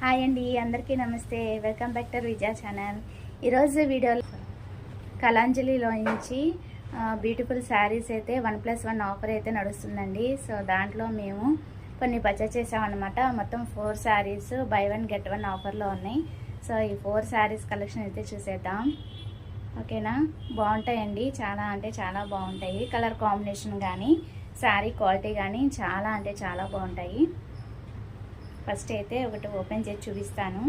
Hi అండి అందరికీ నమస్తే. Welcome back to Vijaya channel. ఈరోజు వీడియోలో కలాంజలిలో నుంచి బ్యూటిఫుల్ శారీస్ అయితే వన్ ప్లస్ వన్ ఆఫర్ అయితే నడుస్తుందండి. సో దాంట్లో మేము కొన్ని పర్చేస్ చేసామన్నమాట మొత్తం four saris buy one get one ఆఫర్లో ఉన్నాయి. సో ఈ ఫోర్ శారీస్ కలెక్షన్ అయితే చూసేద్దాం. ఓకేనా? బాగుంటాయండి. చాలా అంటే చాలా బాగుంటాయి. కలర్ కాంబినేషన్ కానీ శారీ క్వాలిటీ కానీ చాలా అంటే చాలా బాగుంటాయి. ఫస్ట్ అయితే ఒకటి ఓపెన్ చేసి చూపిస్తాను.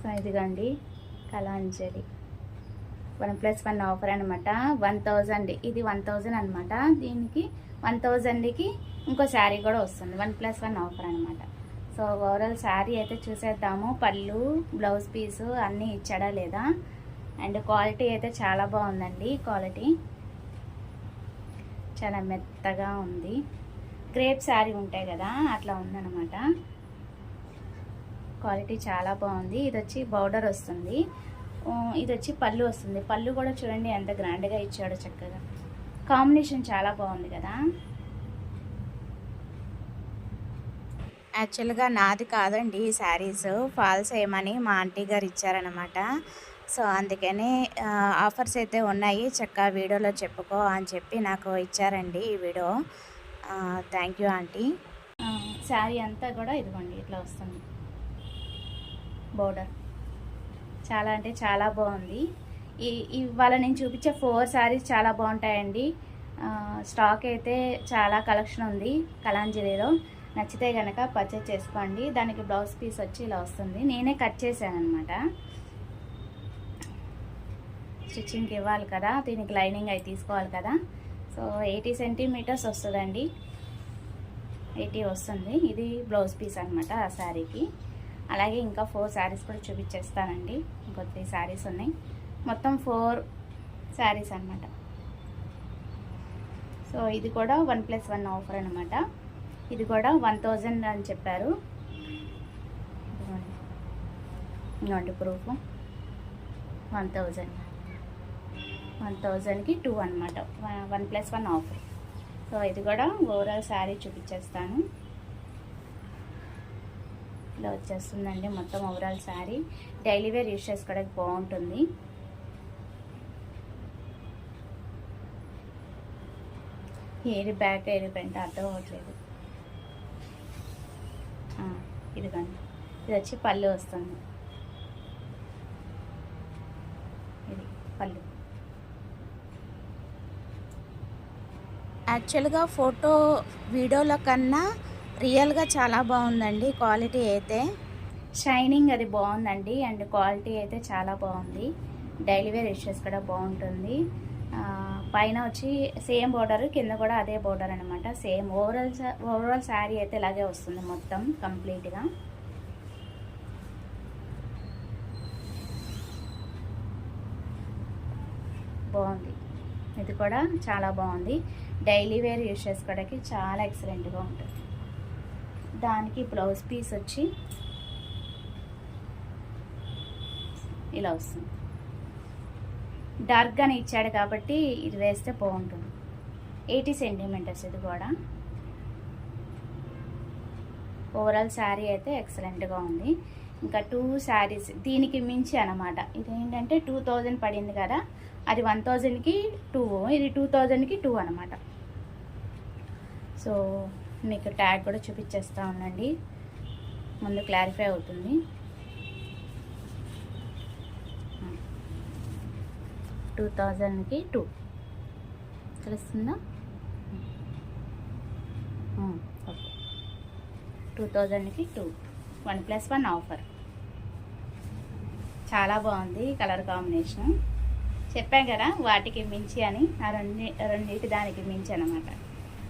సో ఇదిగోండి Kalanjali. One plus one offer అనమాట వన్ థౌజండ్ ఇది వన్ థౌజండ్ అనమాట దీనికి వన్ థౌజండ్కి ఇంకో శారీ కూడా వస్తుంది. వన్ ప్లస్ వన్ ఆఫర్ అనమాట సో ఓవరాల్ శారీ అయితే చూసేద్దాము. పళ్ళు బ్లౌజ్ పీసు అన్నీ ఇచ్చాడా లేదా? అండ్ క్వాలిటీ అయితే చాలా బాగుందండి క్వాలిటీ. చాలా మెత్తగా ఉంది. క్రేప్ శారీ ఉంటాయి కదా అట్లా ఉందన్నమాట. క్వాలిటీ చాలా బాగుంది. ఇది వచ్చి బౌడర్ వస్తుంది. ఇది వచ్చి పళ్ళు వస్తుంది. పళ్ళు కూడా చూడండి ఎంత గ్రాండ్గా ఇచ్చాడో చక్కగా. కాంబినేషన్ చాలా బాగుంది కదా. యాక్చువల్గా నాది కాదండి ఈ శారీస్. ఫాల్స్ ఏమని మా ఆంటీ గారు ఇచ్చారనమాట సో అందుకని ఆఫర్స్ అయితే ఉన్నాయి. చక్కగా వీడియోలో చెప్పుకో అని చెప్పి నాకు ఇచ్చారండి ఈ video. Thank you aunty sari అంతా కూడా ఇదిగోండి ఇట్లా వస్తుంది. బోర్డర్ చాలా అంటే చాలా బాగుంది. ఈ ఇవాళ నేను చూపించే ఫోర్ శారీస్ చాలా బాగుంటాయండి. స్టాక్ అయితే చాలా కలెక్షన్ ఉంది కలాంజలిలో. నచ్చితే కనుక పర్చేజ్ చేసుకోండి. దానికి బ్లౌజ్ పీస్ వచ్చి ఇలా వస్తుంది. నేనే కట్ చేశాను అనమాట స్టిచ్చింగ్కి ఇవ్వాలి కదా దీనికి లైనింగ్ అవి తీసుకోవాలి కదా. సో ఎయిటీ సెంటీమీటర్స్ వస్తుందండి. ఎయిటీ వస్తుంది. ఇది బ్లౌజ్ పీస్ అనమాట ఆ శారీకి. అలాగే ఇంకా ఫోర్ శారీస్ కూడా చూపించేస్తానండి. ఇంకో త్రీ శారీస్ ఉన్నాయి. మొత్తం ఫోర్ శారీస్ అనమాట సో ఇది కూడా వన్ ప్లస్ వన్ ఆఫర్ అనమాట ఇది కూడా వన్ థౌజండ్ అని చెప్పారు. ఇదిగోండి. ప్రూఫ్. One thousand. వన్ థౌజండ్కి టూ అనమాట one plus one offer so ఇది కూడా ఓవరాల్ శారీ చూపించేస్తాను. ఇలా వచ్చేస్తుందండి మొత్తం overall sari. Daily wear use చేసుకోవడానికి బాగుంటుంది. ఏది బ్యాక్ ఏది పెంట అర్థం అవ్వట్లేదు. ఇది ఇదిగోండి. ఇది వచ్చి పళ్ళు వస్తుంది ఇది పళ్ళు యాక్చువల్గా ఫోటో వీడియోల కన్నా రియల్గా చాలా బాగుందండి క్వాలిటీ అయితే. షైనింగ్ అది బాగుందండి అండ్ క్వాలిటీ అయితే చాలా బాగుంది. డైలీ వేర్ ఇష్యూస్ కూడా బాగుంటుంది. పైన వచ్చి సేమ్ బోర్డర్ కింద కూడా అదే బోర్డర్ అనమాట సేమ్ ఓవరాల్ ఓవరాల్ శారీ అయితే ఇలాగే వస్తుంది మొత్తం కంప్లీట్గా. బాగుంది. ఇది కూడా చాలా బాగుంది. డైలీ వేర్ యూజ్ చేసుకోవడానికి చాలా ఎక్సలెంట్గా ఉంటుంది. దానికి బ్లౌజ్ పీస్ వచ్చి ఇలా వస్తుంది. డార్క్గానే ఇచ్చాడు కాబట్టి ఇది వేస్తే బాగుంటుంది. ఎయిటీ సెంటీమీటర్స్ ఇది కూడా. ఓవరాల్ శారీ అయితే ఎక్సలెంట్గా ఉంది. ఇంకా టూ శారీస్ దీనికి మించి అనమాట ఇది ఏంటంటే టూ థౌజండ్ పడింది కదా. అది వన్ థౌజండ్కి టూ ఇది టూ థౌజండ్కి టూ అనమాట సో మీకు ట్యాగ్ కూడా చూపించేస్తా ఉండండి. ముందు క్లారిఫై అవుతుంది. టూ థౌజండ్కి టూ తెలుస్తుందా? ఓకే టూ థౌజండ్కి two one plus one offer చాలా బాగుంది కలర్ కాంబినేషన్ చెప్పాం కదా వాటికి మించి అని ఆ రెండు రెండింటి దానికి మించి అనమాట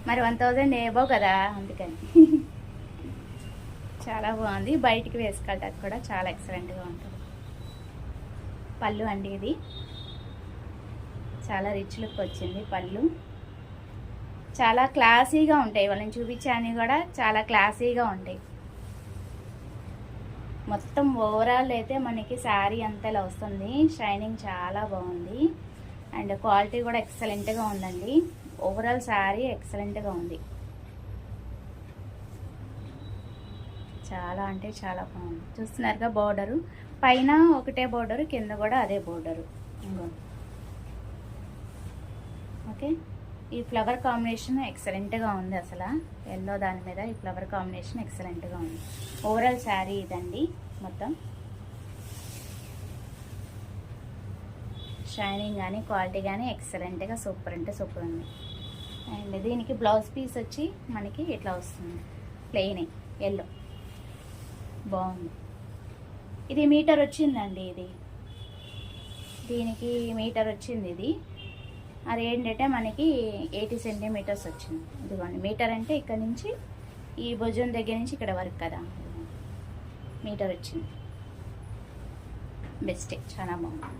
మరి వన్ థౌజండ్ ఏవో కదా అందుకని. చాలా బాగుంది. బయటికి వేసుకెళ్ళడానికి కూడా చాలా ఎక్సలెంట్గా ఉంటుంది. పళ్ళు అండి ఇది. చాలా రిచ్ లుక్ వచ్చింది పళ్ళు. చాలా క్లాసీగా ఉంటాయి. వాళ్ళని చూపించాని కూడా చాలా క్లాసీగా ఉంటాయి. మొత్తం ఓవరాల్ అయితే మనకి శారీ అంతలా వస్తుంది. షైనింగ్ చాలా బాగుంది. అండ్ క్వాలిటీ కూడా ఎక్సలెంట్గా ఉందండి. ఓవరాల్ శారీ ఎక్సలెంట్గా ఉంది. చాలా అంటే చాలా బాగుంది. చూస్తున్నారుగా బోర్డరు పైన ఒకటే బోర్డరు కింద కూడా అదే బోర్డరు ఇంకో ఓకే ఈ ఫ్లవర్ కాంబినేషన్ ఎక్సలెంట్గా ఉంది అసలు. ఎల్లో దాని మీద ఈ ఫ్లవర్ కాంబినేషన్ ఎక్సలెంట్గా ఉంది. ఓవరాల్ శారీ ఇదండి మొత్తం. షైనింగ్ కానీ క్వాలిటీ కానీ ఎక్సలెంట్గా సూపర్ అంటే సూపర్ ఉంది. అండ్ దీనికి బ్లౌజ్ పీస్ వచ్చి మనకి ఇట్లా వస్తుంది. ప్లెయిన్ ఎల్లో బాగుంది. ఇది మీటర్ వచ్చిందండి ఇది. దీనికి మీటర్ వచ్చింది ఇది. అది ఏంటంటే మనకి ఎయిటీ సెంటీమీటర్స్ వచ్చింది. ఇదిగోండి మీటర్ అంటే ఇక్కడ నుంచి ఈ భుజం దగ్గర నుంచి ఇక్కడ వరకు కదా. మీటర్ వచ్చింది. బెస్టే చాలా బాగుంది.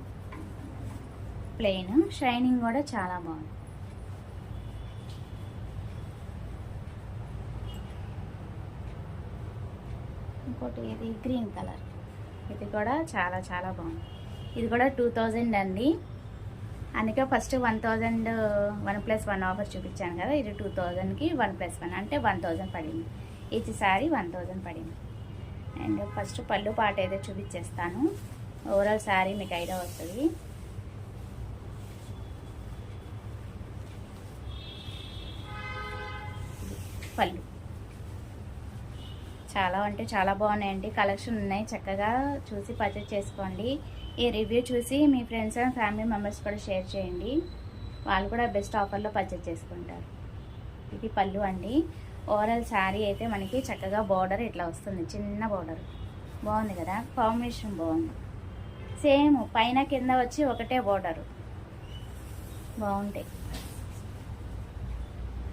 ప్లెయిన్ షైనింగ్ కూడా చాలా బాగుంది. ఇంకోటి ఇది గ్రీన్ కలర్ ఇది కూడా చాలా చాలా బాగుంది. ఇది కూడా టూ థౌజండ్ అండి. అందుకే first one thousand one plus one offer చూపించాను కదా ఇది టూ థౌజండ్కి వన్ ప్లస్ వన్ అంటే వన్ థౌజండ్ పడింది. ఈచ్ శారీ వన్ థౌజండ్ పడింది. అండ్ ఫస్ట్ పళ్ళు పాట అయితే చూపించేస్తాను. ఓవరాల్ శారీ మీకు ఐడియా వస్తుంది. పళ్ళు. చాలా అంటే చాలా బాగున్నాయండి. కలెక్షన్ ఉన్నాయి చక్కగా. చూసి పర్చేస్ చేసుకోండి. ఈ రివ్యూ చూసి మీ ఫ్రెండ్స్ అండ్ ఫ్యామిలీ మెంబర్స్ కూడా షేర్ చేయండి. వాళ్ళు కూడా బెస్ట్ ఆఫర్లో పర్చేజ్ చేసుకుంటారు. ఇది పళ్ళు అండి. ఓవరాల్ శారీ అయితే మనకి చక్కగా బార్డర్ ఇట్లా వస్తుంది. చిన్న బార్డర్ బాగుంది కదా? కాంబినేషన్ బాగుంది. సేమ్ పైన కింద వచ్చి ఒకటే బార్డరు బాగుంటాయి.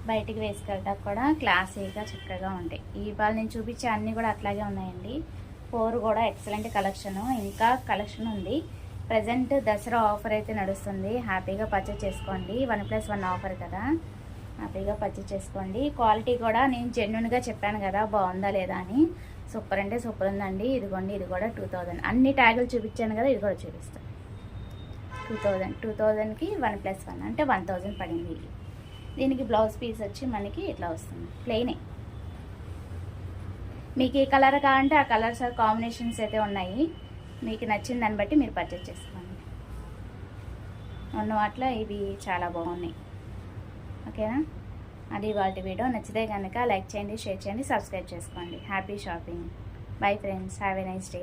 బయటికి వేసుకెళ్ళడానికి కూడా క్లాసీగా చక్కగా ఉంటాయి. ఈ బాల్ నేను చూపించే అన్నీ కూడా అట్లాగే ఉన్నాయండి. ఫోర్ కూడా ఎక్సలెంట్ కలెక్షన్. ఇంకా కలెక్షన్ ఉంది. ప్రజెంట్ దసరా ఆఫర్ అయితే నడుస్తుంది. హ్యాపీగా పర్చేస్ చేసుకోండి. వన్ ప్లస్ వన్ ఆఫర్ కదా. హ్యాపీగా పర్చేస్ చేసుకోండి. క్వాలిటీ కూడా నేను జెన్యున్గా చెప్పాను కదా బాగుందా లేదా అని. సూపర్ అంటే సూపర్ ఉందండి. ఇదిగోండి ఇది కూడా టూ థౌజండ్ అన్ని ట్యాగులు చూపించాను కదా ఇది కూడా చూపిస్తాను టూ థౌజండ్ టూ థౌజండ్కి వన్ ప్లస్ వన్ అంటే వన్ థౌజండ్ పడింది. దీనికి బ్లౌజ్ పీస్ వచ్చి మనకి ఇట్లా వస్తుంది. ప్లెయినే మీకు ఏ కలర్ కావాలంటే ఆ కలర్స్ కాంబినేషన్స్ అయితే ఉన్నాయి. మీకు నచ్చిన దాన్ని బట్టి మీరు పర్చేస్ చేసుకోండి. ఉన్న వాటిలో ఇవి చాలా బాగున్నాయి. ఓకేనా? అది వాటి వీడియో. నచ్చితే కనుక లైక్ చేయండి షేర్ చేయండి సబ్స్క్రైబ్ చేసుకోండి. Happy shopping bye friends have a nice day